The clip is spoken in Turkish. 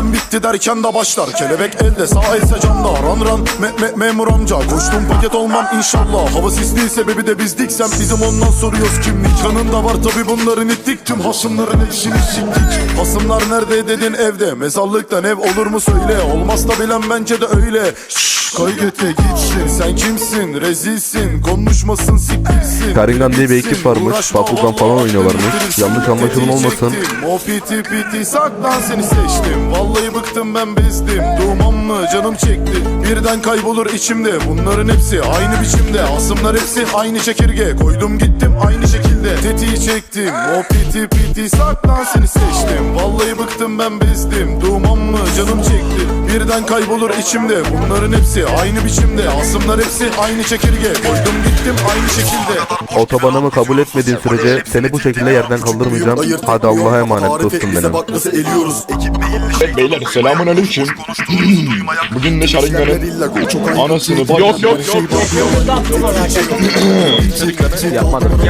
bitti derken de başlar. Kelebek elde sağ else camda Ran ran me me memur amca. Koştum paket olmam inşallah. Hava sisli sebebi de bizdik. Sen bizim ondan soruyoruz kimlik. Kanında var tabi bunların ittik Tüm hasımların hepsini siktik. Hasımlar nerede dedin evde? Mezarlıktan ev olur mu söyle? Olmaz da bilen bence de öyle. Şşş kaydet de gitsin. Sen kimsin? Rezilsin. Konuşmasın siktirsin Sharingan diye bir ekip varmış. Bakugan falan oynuyorlarmış. Yanlış anlaşılma olmasın. piti piti saklan seni seçtim. Vallahi bıktım ben bezdim. Doğmam mı? Canım çekti. Birden kaybolur içimde. Bunların hepsi aynı biçimde. Asımlar hepsi aynı çekirge. Koydum gittim aynı şekilde. Tetiği çektim. O piti piti saklan seni seçtim. Vallahi bıktım ben bezdim. Doğmam mı? Canım çekti Birden kaybolur içimde. Bunların hepsi aynı biçimde. Asımlar hepsi aynı çekirge. Koydum gittim aynı şekilde. Otobanımı kabul etmediğin sürece seni bu şekilde yerden kaldırmayacağım. Hadi Allah'a emanet dostum benim. Bak nasıl eliyoruz beyler selamun aleyküm. Bugün de Sharingan'ın anasını bacısını Yapmadım.